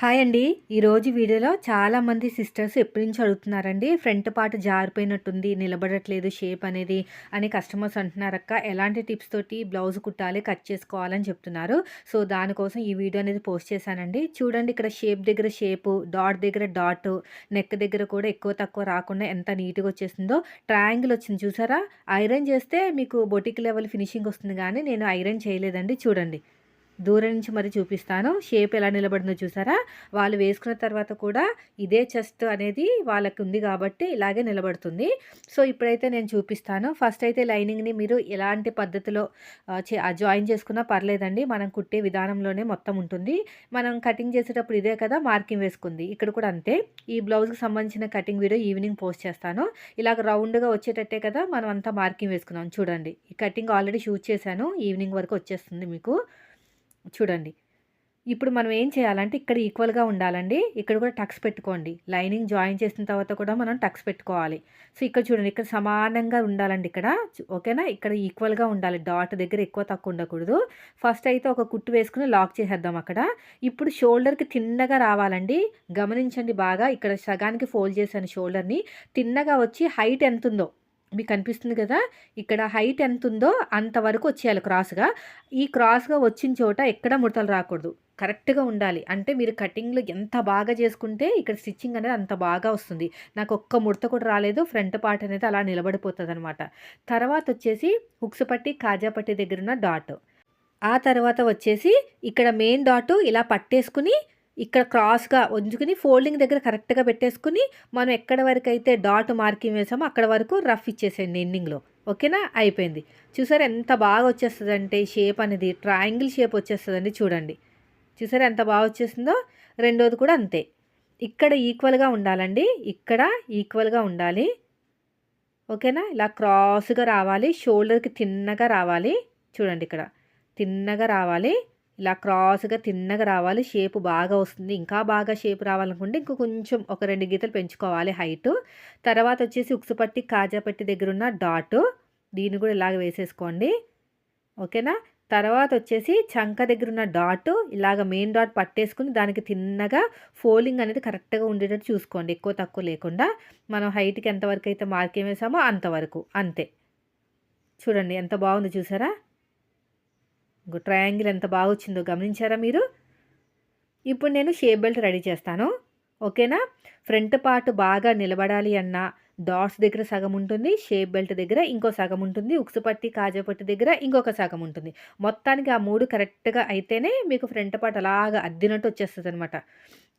Hi అండి. ఈరోజు వీడియోలో చాలామంది సిస్టర్స్ ఎప్పటి నుంచి అడుగుతున్నారండి ఫ్రంట్ పార్ట్ జారిపోయినట్టుంది నిలబడట్లేదు షేప్ అనేది అని కస్టమర్స్ అంటున్నారక్క ఎలాంటి టిప్స్ తోటి బ్లౌజ్ కుట్టాలి కట్ చేసుకోవాలని చెప్తున్నారు. సో దానికోసం ఈ వీడియో అనేది పోస్ట్ చేశానండి. చూడండి ఇక్కడ షేప్ దగ్గర షేపు డాట్ దగ్గర డాట్ నెక్ దగ్గర కూడా ఎక్కువ తక్కువ రాకుండా ఎంత నీట్గా వచ్చేసిందో ట్రయాంగిల్ వచ్చింది చూసారా? ఐరన్ చేస్తే మీకు బొటిక్ లెవెల్ ఫినిషింగ్ వస్తుంది కానీ నేను ఐరన్ చేయలేదండి. చూడండి. దూరం నుంచి మరి చూపిస్తాను. షేప్ ఎలా నిలబడిందో చూసారా? వాళ్ళు వేసుకున్న తర్వాత కూడా ఇదే చెస్ట్ అనేది వాళ్ళకి ఉంది కాబట్టి ఇలాగే నిలబడుతుంది. సో ఇప్పుడైతే నేను చూపిస్తాను. ఫస్ట్ అయితే లైనింగ్ని మీరు ఎలాంటి పద్ధతిలో జాయిన్ చేసుకున్నా పర్లేదండి. మనం కుట్టే విధానంలోనే మొత్తం ఉంటుంది. మనం కటింగ్ చేసేటప్పుడు ఇదే కదా మార్కింగ్ వేసుకుంది. ఇక్కడ కూడా అంతే. ఈ బ్లౌజ్కి సంబంధించిన కటింగ్ వీడియో ఈవినింగ్ పోస్ట్ చేస్తాను. ఇలాగ రౌండ్గా వచ్చేటట్టే కదా మనం అంతా మార్కింగ్ వేసుకున్నాం. చూడండి. ఈ కటింగ్ ఆల్రెడీ షూట్ చేశాను. ఈవినింగ్ వరకు వచ్చేస్తుంది మీకు. చూడండి. ఇప్పుడు మనం ఏం చేయాలంటే ఇక్కడ ఈక్వల్గా ఉండాలండి. ఇక్కడ కూడా టక్స్ పెట్టుకోండి. లైనింగ్ జాయిన్ చేసిన తర్వాత కూడా మనం టక్స్ పెట్టుకోవాలి. సో ఇక్కడ చూడండి ఇక్కడ సమానంగా ఉండాలండి ఇక్కడ. ఓకేనా? ఇక్కడ ఈక్వల్గా ఉండాలి. డాట్ దగ్గర ఎక్కువ తక్కువ ఉండకూడదు. ఫస్ట్ అయితే ఒక కుట్టు వేసుకుని లాక్ చేసేద్దాం అక్కడ. ఇప్పుడు షోల్డర్కి తిన్నగా రావాలండి. గమనించండి బాగా. ఇక్కడ సగానికి ఫోల్డ్ చేశాను షోల్డర్ని. తిన్నగా వచ్చి హైట్ ఎంత ఉందో మీకు కనిపిస్తుంది కదా? ఇక్కడ హైట్ ఎంత ఉందో అంతవరకు వచ్చేయాలి క్రాస్గా ఈ క్రాస్గా వచ్చిన చోట ఎక్కడ ముడతలు రాకూడదు. కరెక్ట్గా ఉండాలి. అంటే మీరు కటింగ్లో ఎంత బాగా చేసుకుంటే ఇక్కడ స్టిచ్చింగ్ అనేది అంత బాగా వస్తుంది. నాకు ఒక్క ముడత కూడా రాలేదు. ఫ్రంట్ పార్ట్ అనేది అలా నిలబడిపోతుంది అనమాట తర్వాత వచ్చేసి హుక్స్ పట్టి కాజా పట్టి దగ్గర ఉన్న డాట్ ఆ తర్వాత వచ్చేసి ఇక్కడ మెయిన్ డాటు ఇలా పట్టేసుకుని ఇక్కడ క్రాస్గా ఉంచుకుని ఫోల్డింగ్ దగ్గర కరెక్ట్గా పెట్టేసుకుని మనం ఎక్కడ వరకు అయితే డాట్ మార్కింగ్ వేసామో అక్కడ వరకు రఫ్ ఇచ్చేసేయండి ఎండింగ్లో. ఓకేనా? అయిపోయింది. చూసారు ఎంత బాగా వచ్చేస్తుందంటే షేప్ అనేది ట్రయాంగిల్ షేప్ వచ్చేస్తుందండి చూడండి. చూసారు ఎంత బాగా వచ్చేసిందో రెండోది కూడా అంతే. ఇక్కడ ఈక్వల్గా ఉండాలండి. ఇక్కడ ఈక్వల్గా ఉండాలి. ఓకేనా? ఇలా క్రాస్గా రావాలి. షోల్డర్కి తిన్నగా రావాలి. చూడండి ఇక్కడ. తిన్నగా రావాలి. ఇలా క్రాస్గా తిన్నగా రావాలి షేప్ బాగా వస్తుంది. ఇంకా బాగా షేప్ రావాలనుకుంటే ఇంకో కొంచెం ఒక రెండు గీతలు పెంచుకోవాలి హైట్. తర్వాత వచ్చేసి ఉక్సుపట్టి కాజాపట్టి కాజా పట్టి దగ్గర ఉన్న డాట్. దీన్ని కూడా ఇలాగ వేసేసుకోండి. ఓకేనా? తర్వాత వచ్చేసి చంక దగ్గర ఉన్న డాట్. ఇలాగ మెయిన్ డాట్ పట్టేసుకుని దానికి తిన్నగా ఫోలింగ్ అనేది కరెక్ట్గా ఉండేటట్టు చూసుకోండి. ఎక్కువ తక్కువ లేకుండా మనం హైట్కి ఎంతవరకు అయితే మార్కింగ్ వేసామో అంతవరకు అంతే. చూడండి ఎంత బాగుంది చూసారా? ట్రయాంగిల్ ఎంత బాగా వచ్చిందో గమనించారా మీరు? ఇప్పుడు నేను షేప్ బెల్ట్ రెడీ చేస్తాను. ఓకేనా? ఫ్రంట్ పార్ట్ బాగా నిలబడాలి అన్న డాట్స్ దగ్గర సగం ఉంటుంది షేప్ బెల్ట్ దగ్గర ఇంకో సగం ఉంటుంది ఉక్సు పట్టి కాజా పట్టి దగ్గర ఇంకొక సగం ఉంటుంది. మొత్తానికి ఆ మూడు కరెక్ట్గా అయితేనే మీకు ఫ్రంట్ పార్ట్ అలాగా అద్దినట్టు వచ్చేస్తుంది అనమాట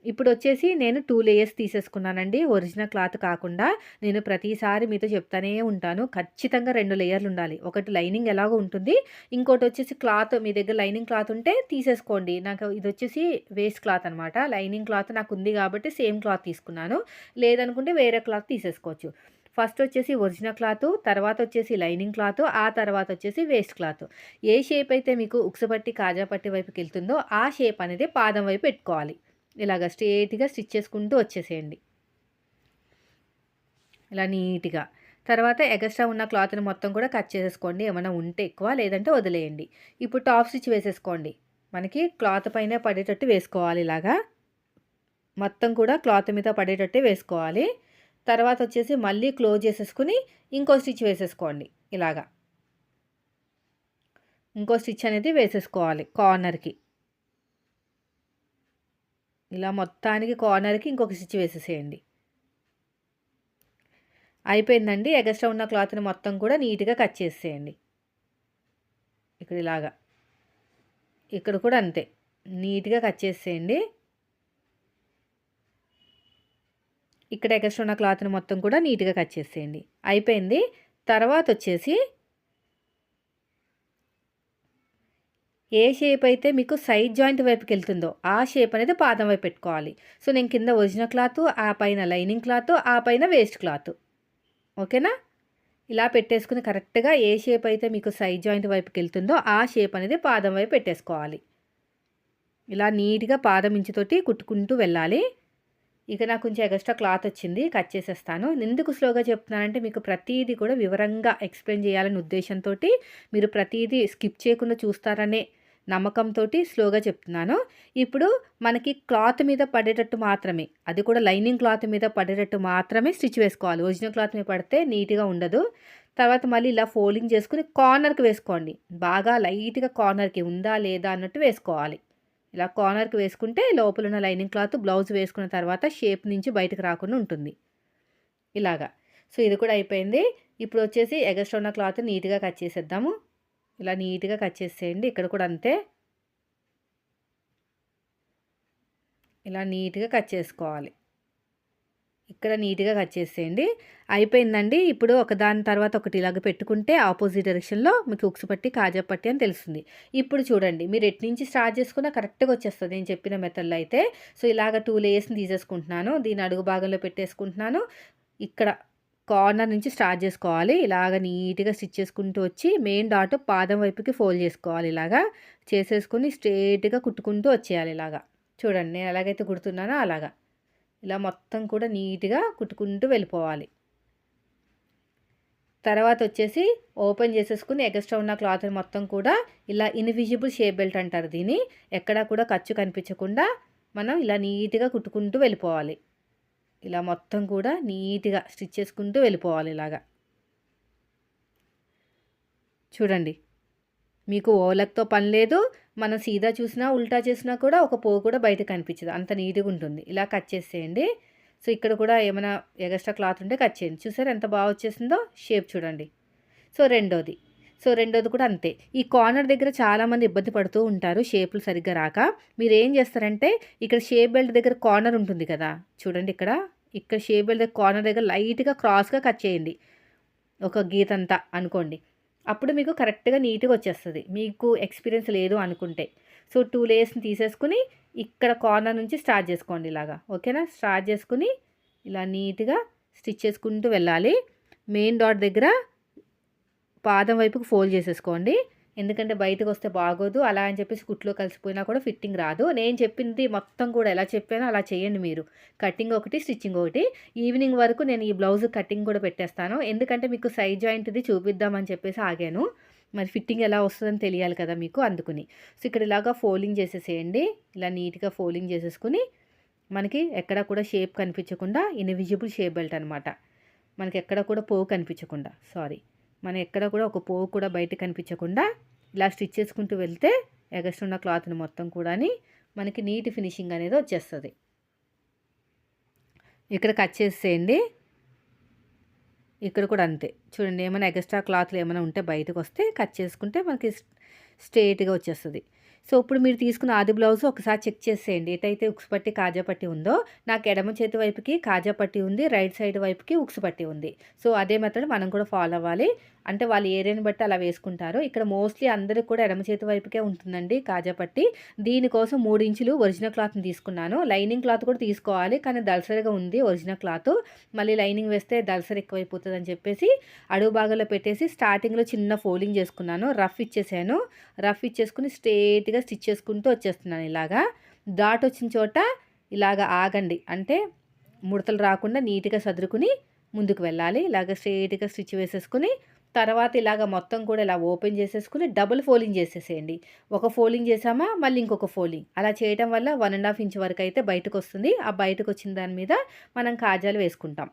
ఇప్పుడు వచ్చేసి నేను టూ లేయర్స్ తీసేసుకున్నానండి. ఒరిజినల్ క్లాత్ కాకుండా నేను ప్రతిసారి మీతో చెప్తానే ఉంటాను. ఖచ్చితంగా రెండు లేయర్లు ఉండాలి. ఒకటి లైనింగ్ ఎలాగో ఉంటుంది. ఇంకోటి వచ్చేసి క్లాత్ మీ దగ్గర లైనింగ్ క్లాత్ ఉంటే తీసేసుకోండి. నాకు ఇది వచ్చేసి వేస్ట్ క్లాత్ అనమాట. లైనింగ్ క్లాత్ నాకు ఉంది కాబట్టి సేమ్ క్లాత్ తీసుకున్నాను. లేదనుకుంటే వేరే క్లాత్ తీసేసుకోవచ్చు. ఫస్ట్ వచ్చేసి ఒరిజినల్ క్లాత్ తర్వాత వచ్చేసి లైనింగ్ క్లాత్ ఆ తర్వాత వచ్చేసి వేస్ట్ క్లాత్. ఏ షేప్ అయితే మీకు ఉక్సపట్టి కాజా పట్టి వైపుకి వెళ్తుందో ఆ షేప్ అనేది పాదం వైపు పెట్టుకోవాలి. ఇలాగ స్ట్రేట్గా స్టిచ్ చేసుకుంటూ వచ్చేసేయండి. ఇలా నీట్గా. తర్వాత ఎగస్ట్రా ఉన్న క్లాత్ని మొత్తం కూడా కట్ చేసేసుకోండి. ఏమైనా ఉంటే ఎక్కువ లేదంటే వదిలేయండి. ఇప్పుడు టాప్ స్టిచ్ వేసేసుకోండి. మనకి క్లాత్ పైన పడేటట్టు వేసుకోవాలి ఇలాగా. మొత్తం కూడా క్లాత్ మీద పడేటట్టే వేసుకోవాలి. తర్వాత వచ్చేసి మళ్ళీ క్లోజ్ చేసేసుకుని ఇంకో స్టిచ్ వేసేసుకోండి. ఇలాగా. ఇంకో స్టిచ్ అనేది వేసేసుకోవాలి కార్నర్కి. ఇలా మొత్తానికి కార్నర్కి ఇంకొక స్టిచ్ వేసేసేయండి. అయిపోయిందండి. ఎగస్ట్రా ఉన్న క్లాత్ని మొత్తం కూడా నీట్గా కట్ చేసేయండి ఇక్కడ ఇలాగా. ఇక్కడ కూడా అంతే. నీట్గా కట్ చేసేయండి. ఇక్కడ ఎగస్ట్రా ఉన్న క్లాత్ని మొత్తం కూడా నీట్గా కట్ చేసేయండి. అయిపోయింది. తర్వాత వచ్చేసి ఏ షేప్ అయితే మీకు సైడ్ జాయింట్ వైపుకి వెళ్తుందో ఆ షేప్ అనేది పాదం వైపు పెట్టుకోవాలి. సో నేను కింద ఒరిజినల్ క్లాత్ ఆ పైన లైనింగ్ క్లాత్ ఆ పైన వేస్ట్ క్లాత్ ఓకేనా? ఇలా పెట్టేసుకుని కరెక్ట్గా ఏ షేప్ అయితే మీకు సైడ్ జాయింట్ వైపుకి వెళ్తుందో ఆ షేప్ అనేది పాదం వైపు పెట్టేసుకోవాలి. ఇలా నీట్గా పాదం ఇంచుతోటి కుట్టుకుంటూ వెళ్ళాలి. ఇక నాకు కొంచెం ఎక్స్ట్రా క్లాత్ వచ్చింది కట్ చేసేస్తాను. ఎందుకు స్లోగా చెప్తున్నానంటే మీకు ప్రతీది కూడా వివరంగా ఎక్స్ప్లెయిన్ చేయాలనే ఉద్దేశంతో మీరు ప్రతీది స్కిప్ చేయకుండా చూస్తారనే నమ్మకంతో స్లోగా చెప్తున్నాను. ఇప్పుడు మనకి క్లాత్ మీద పడేటట్టు మాత్రమే అది కూడా లైనింగ్ క్లాత్ మీద పడేటట్టు మాత్రమే స్టిచ్ వేసుకోవాలి. ఒరిజినల్ క్లాత్ మీద పడితే నీట్గా ఉండదు. తర్వాత మళ్ళీ ఇలా ఫోల్డింగ్ చేసుకుని కార్నర్కి వేసుకోండి. బాగా లైట్గా కార్నర్కి ఉందా లేదా అన్నట్టు వేసుకోవాలి. ఇలా కార్నర్కి వేసుకుంటే లోపల ఉన్న లైనింగ్ క్లాత్ బ్లౌజ్ వేసుకున్న తర్వాత షేప్ నుంచి బయటకు రాకుండా ఉంటుంది. ఇలాగా. సో ఇది కూడా అయిపోయింది. ఇప్పుడు వచ్చేసి ఎగస్ట్రా ఉన్న క్లాత్ నీట్గా కట్ చేసేద్దాము. ఇలా నీట్గా కట్ చేసేయండి. ఇక్కడ కూడా అంతే. ఇలా నీట్గా కట్ చేసుకోవాలి. ఇక్కడ నీట్గా కట్ చేసేయండి. అయిపోయిందండి. ఇప్పుడు ఒక దాని తర్వాత ఒకటి ఇలాగ పెట్టుకుంటే ఆపోజిట్ డైరెక్షన్లో మీకు ఉక్స్ పట్టి కాజా పట్టి అని తెలుస్తుంది. ఇప్పుడు చూడండి. మీరు ఎటు నుంచి స్టార్ట్ చేసుకున్నా కరెక్ట్గా వచ్చేస్తుంది. నేను చెప్పిన మెథడ్లో అయితే. సో ఇలాగ టూ లేయర్స్ని తీసేసుకుంటున్నాను. దీని అడుగు భాగంలో పెట్టేసుకుంటున్నాను. ఇక్కడ కార్నర్ నుంచి స్టార్ట్ చేసుకోవాలి. ఇలాగ నీట్గా స్టిచ్ చేసుకుంటూ వచ్చి మెయిన్ డాట్ పాదం వైపుకి ఫోల్డ్ చేసుకోవాలి. ఇలాగా చేసేసుకుని స్ట్రేట్గా కుట్టుకుంటూ వచ్చేయాలి ఇలాగా. చూడండి నేను ఎలాగైతే కుడుతున్నానో అలాగా. ఇలా మొత్తం కూడా నీట్గా కుట్టుకుంటూ వెళ్ళిపోవాలి. తర్వాత వచ్చేసి ఓపెన్ చేసేసుకుని ఎగస్ట్రా ఉన్న క్లాత్ మొత్తం కూడా ఇలా ఇన్విజిబుల్ షేప్ బెల్ట్ అంటారు దీన్ని. ఎక్కడా కూడా ఖర్చు కనిపించకుండా మనం ఇలా నీట్గా కుట్టుకుంటూ వెళ్ళిపోవాలి. ఇలా మొత్తం కూడా నీట్గా స్టిచ్ చేసుకుంటూ వెళ్ళిపోవాలి ఇలాగా. చూడండి. మీకు ఓలక్తో పని లేదు. మనం సీదా చూసినా ఉల్టా చేసినా కూడా ఒక పువ్వు కూడా బయట కనిపించదు. అంత నీట్గా ఉంటుంది. ఇలా కట్ చేసేయండి. సో ఇక్కడ కూడా ఏమైనా ఎగస్ట్రా క్లాత్ ఉంటే కట్ చేయండి. చూసారు ఎంత బాగా వచ్చేసిందో? షేప్ చూడండి. సో రెండోది. సో రెండోది కూడా అంతే. ఈ కార్నర్ దగ్గర చాలామంది ఇబ్బంది పడుతూ ఉంటారు షేపులు సరిగ్గా రాక. మీరు ఏం చేస్తారంటే ఇక్కడ షేప్ బెల్ట్ దగ్గర కార్నర్ ఉంటుంది కదా చూడండి ఇక్కడ. ఇక్కడ షేప్ బెల్ట్ దగ్గర కార్నర్ దగ్గర లైట్గా క్రాస్గా కట్ చేయండి. ఒక గీతంతా అనుకోండి. అప్పుడు మీకు కరెక్ట్గా నీట్గా వచ్చేస్తుంది. మీకు ఎక్స్పీరియన్స్ లేదు అనుకుంటే. సో టూ లేయర్స్ని తీసేసుకుని ఇక్కడ కార్నర్ నుంచి స్టార్ట్ చేసుకోండి ఇలాగా. ఓకేనా? స్టార్ట్ చేసుకుని ఇలా నీట్గా స్టిచ్ చేసుకుంటూ వెళ్ళాలి. మెయిన్ డాట్ దగ్గర పాదం వైపుకి ఫోల్డ్ చేసేసుకోండి. ఎందుకంటే బయటకు వస్తే బాగోదు. అలా అని చెప్పేసి కుట్లో కలిసిపోయినా కూడా ఫిట్టింగ్ రాదు. నేను చెప్పింది మొత్తం కూడా ఎలా చెప్పానో అలా చేయండి మీరు. కటింగ్ ఒకటి స్టిచ్చింగ్ ఒకటి. ఈవినింగ్ వరకు నేను ఈ బ్లౌజ్ కటింగ్ కూడా పెట్టేస్తాను. ఎందుకంటే మీకు సైడ్ జాయింట్ది చూపిద్దామని చెప్పేసి ఆగాను. మరి ఫిట్టింగ్ ఎలా వస్తుందని తెలియాలి కదా మీకు అందుకుని. సో ఇక్కడ ఇలాగా ఫోల్డింగ్ చేసేసేయండి. ఇలా నీట్గా ఫోల్డింగ్ చేసేసుకుని మనకి ఎక్కడ కూడా షేప్ కనిపించకుండా ఇన్విజిబుల్ షేప్ బెల్ట్ అనమాట మనకి ఎక్కడ కూడా పోవు కనిపించకుండా. సారీ. మనం ఎక్కడ కూడా ఒక పోవు కూడా బయట కనిపించకుండా ఇలా స్టిచ్ చేసుకుంటూ వెళ్తే ఎగస్ట్ ఉన్న క్లాత్ని మొత్తం కూడా మనకి నీట్ ఫినిషింగ్ అనేది వచ్చేస్తుంది. ఇక్కడ కట్ చేసేయండి. ఇక్కడ కూడా అంతే. చూడండి ఏమైనా ఎక్స్ట్రా క్లాత్లు ఏమైనా ఉంటే బయటకు వస్తే కట్ చేసుకుంటే మనకి స్ట్రేట్గా వచ్చేస్తుంది. సో ఇప్పుడు మీరు తీసుకున్న ఆది బ్లౌజ్ ఒకసారి చెక్ చేసేయండి. ఎటైతే ఉక్స్ పట్టి కాజా పట్టి ఉందో నాకు ఎడమ చేతి వైపుకి కాజా పట్టి ఉంది రైట్ సైడ్ వైపుకి ఉక్స్ పట్టి ఉంది. సో అదే మెథడ్ మనం కూడా ఫాలో అవ్వాలి. అంటే వాళ్ళు ఏరియాని బట్టి అలా వేసుకుంటారు. ఇక్కడ మోస్ట్లీ అందరికి కూడా ఎడమ చేతి వైపుకే ఉంటుందండి కాజాపట్టి దీనికోసం మూడు ఇంచులు ఒరిజినల్ క్లాత్ని తీసుకున్నాను. లైనింగ్ క్లాత్ కూడా తీసుకోవాలి కానీ దళసరిగా ఉంది ఒరిజినల్ క్లాత్. మళ్ళీ లైనింగ్ వేస్తే దళసరి ఎక్కువైపోతుంది అని చెప్పేసి అడుగు భాగంలో పెట్టేసి స్టార్టింగ్లో చిన్న ఫోల్డింగ్ చేసుకున్నాను. రఫ్ ఇచ్చేసాను. రఫ్ ఇచ్చేసుకుని స్ట్రేట్గా స్టిచ్ చేసుకుంటూ వచ్చేస్తున్నాను ఇలాగా. డాట్ వచ్చిన చోట ఇలాగ ఆగండి. అంటే ముడతలు రాకుండా నీట్గా సదురుకుని ముందుకు వెళ్ళాలి. ఇలాగ స్ట్రేట్గా స్టిచ్ వేసేసుకుని తర్వాత ఇలాగ మొత్తం కూడా ఇలా ఓపెన్ చేసేసుకుని డబుల్ ఫోలింగ్ చేసేసేయండి. ఒక ఫోలింగ్ చేసామా మళ్ళీ ఇంకొక ఫోలింగ్ అలా చేయడం వల్ల వన్ అండ్ హాఫ్ ఇంచ్ వరకు అయితే బయటకు వస్తుంది. ఆ బయటకు వచ్చిన దాని మీద మనం కాజాలు వేసుకుంటాం.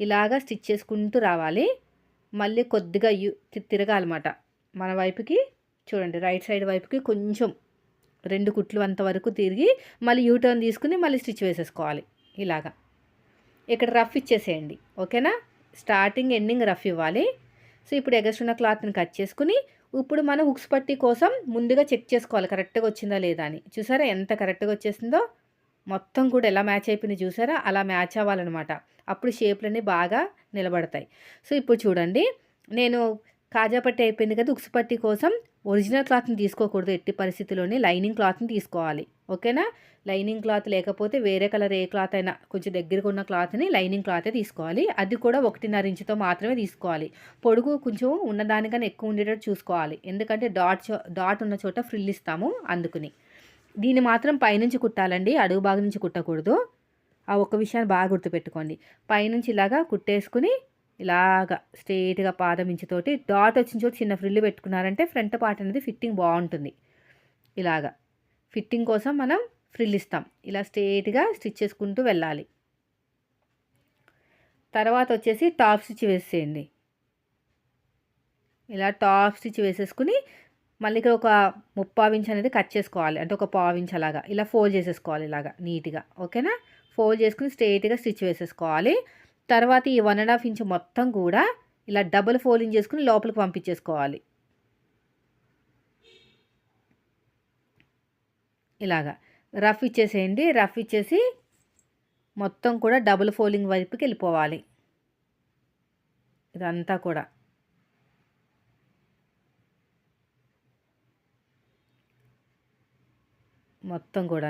ఇలాగా స్టిచ్ చేసుకుంటూ రావాలి. మళ్ళీ కొద్దిగా యు తిరగాలన్నమాట. మన వైపుకి చూడండి రైట్ సైడ్ వైపుకి కొంచెం రెండు కుట్లు అంతవరకు తిరిగి మళ్ళీ యూటర్న్ తీసుకుని మళ్ళీ స్టిచ్ వేసేసుకోవాలి. ఇలాగా. ఇక్కడ రఫ్ ఇచ్చేసేయండి. ఓకేనా? స్టార్టింగ్ ఎండింగ్ రఫ్ ఇవ్వాలి. సో ఇప్పుడు ఎగస్ట్రున్న క్లాత్ని కట్ చేసుకుని ఇప్పుడు మనం హుక్స్ పట్టి కోసం ముందుగా చెక్ చేసుకోవాలి. కరెక్ట్గా వచ్చిందా లేదా అని. చూసారా ఎంత కరెక్ట్గా వచ్చేసిందో? మొత్తం కూడా ఎలా మ్యాచ్ అయిపోయింది చూసారా? అలా మ్యాచ్ అవ్వాలన్నమాట. అప్పుడు షేప్లన్నీ బాగా నిలబడతాయి. సో ఇప్పుడు చూడండి. నేను కాజా పట్టి అయిపోయింది కదా ఉక్సుపట్టి కోసం ఒరిజినల్ క్లాత్ని తీసుకోకూడదు ఎట్టి పరిస్థితిలోనే లైనింగ్ క్లాత్ని తీసుకోవాలి. ఓకేనా? లైనింగ్ క్లాత్ లేకపోతే వేరే కలర్ ఏ క్లాత్ అయినా కొంచెం దగ్గరగా ఉన్న క్లాత్ని లైనింగ్ క్లాతే తీసుకోవాలి. అది కూడా ఒకటిన్నర ఇంచుతో మాత్రమే తీసుకోవాలి. పొడుగు కొంచెం ఉన్నదానికన్నా ఎక్కువ ఉండేటట్టు చూసుకోవాలి. ఎందుకంటే డాట్ డాట్ ఉన్న చోట ఫ్రిల్ ఇస్తాము అందుకుని. దీన్ని మాత్రం పైనుంచి కుట్టాలండి. అడుగు భాగం నుంచి కుట్టకూడదు. ఆ ఒక్క విషయాన్ని బాగా గుర్తుపెట్టుకోండి. పైనుంచి ఇలాగా కుట్టేసుకుని ఇలాగా స్ట్రేట్గా పాదం ఇంచుతోటి డాట్ వచ్చిన చోటు చిన్న ఫ్రిల్లు పెట్టుకున్నారంటే ఫ్రంట్ పార్ట్ అనేది ఫిట్టింగ్ బాగుంటుంది. ఇలాగా ఫిట్టింగ్ కోసం మనం ఫ్రిల్ ఇస్తాం. ఇలా స్ట్రేట్గా స్టిచ్ చేసుకుంటూ వెళ్ళాలి. తర్వాత వచ్చేసి టాప్ స్టిచ్ వేసేయండి. ఇలా టాప్ స్టిచ్ వేసేసుకుని మళ్ళీ ఇక్కడ ఒక ముప్పావు ఇంచ్ అనేది కట్ చేసుకోవాలి. అంటే ఒక పావు ఇంచ్ అలాగా. ఇలా ఫోల్డ్ చేసేసుకోవాలి ఇలాగా నీట్గా. ఓకేనా? ఫోల్డ్ చేసుకుని స్ట్రైట్గా స్టిచ్ వేసేసుకోవాలి. తర్వాత ఈ వన్ అండ్ హాఫ్ ఇంచ్ మొత్తం కూడా ఇలా డబుల్ ఫోల్డింగ్ చేసుకుని లోపలికి పంపించేసుకోవాలి. ఇలాగా. రఫ్ ఇచ్చేసేయండి. రఫ్ ఇచ్చేసి మొత్తం కూడా డబుల్ ఫోల్డింగ్ వైపుకి వెళ్ళిపోవాలి. ఇదంతా కూడా. మొత్తం కూడా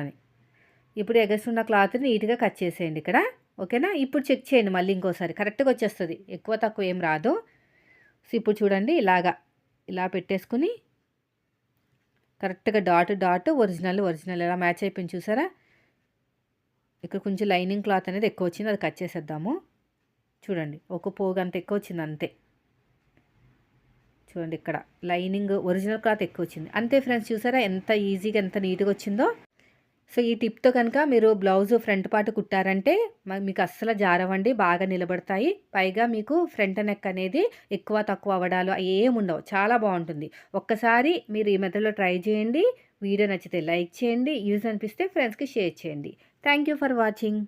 ఇప్పుడు ఎగస్తున్న క్లాత్ నీట్గా కట్ చేసేయండి ఇక్కడ. ఓకేనా? ఇప్పుడు చెక్ చేయండి మళ్ళీ ఇంకోసారి. కరెక్ట్గా వచ్చేస్తుంది. ఎక్కువ తక్కువ ఏం రాదు. సో ఇప్పుడు చూడండి ఇలాగా ఇలా పెట్టేసుకుని కరెక్ట్గా డాట్ డాట్ ఒరిజినల్ ఒరిజినల్ ఎలా మ్యాచ్ అయిపోయింది చూసారా? ఇక్కడ కొంచెం లైనింగ్ క్లాత్ అనేది ఎక్కువ వచ్చింది అది కట్ చేసేద్దాము. చూడండి ఒక పోగు అంత ఎక్కువ వచ్చింది అంతే. చూడండి ఇక్కడ లైనింగ్ ఒరిజినల్ క్లాత్ ఎక్కువ వచ్చింది. అంతే ఫ్రెండ్స్ చూసారా ఎంత ఈజీగా ఎంత నీట్గా వచ్చిందో. సో ఈ టిప్తో కనుక మీరు బ్లౌజ్ ఫ్రంట్ పార్ట్ కుట్టారంటే మీకు అస్సలు జారవండి బాగా నిలబడతాయి. పైగా మీకు ఫ్రంట్ నెక్ అనేది ఎక్కువ తక్కువ అవ్వడాలు ఏముండవు చాలా బాగుంటుంది. ఒక్కసారి మీరు ఈ మెథడ్లో ట్రై చేయండి. వీడియో నచ్చితే లైక్ చేయండి. యూజ్ అనిపిస్తే ఫ్రెండ్స్కి షేర్ చేయండి. Thank you for watching.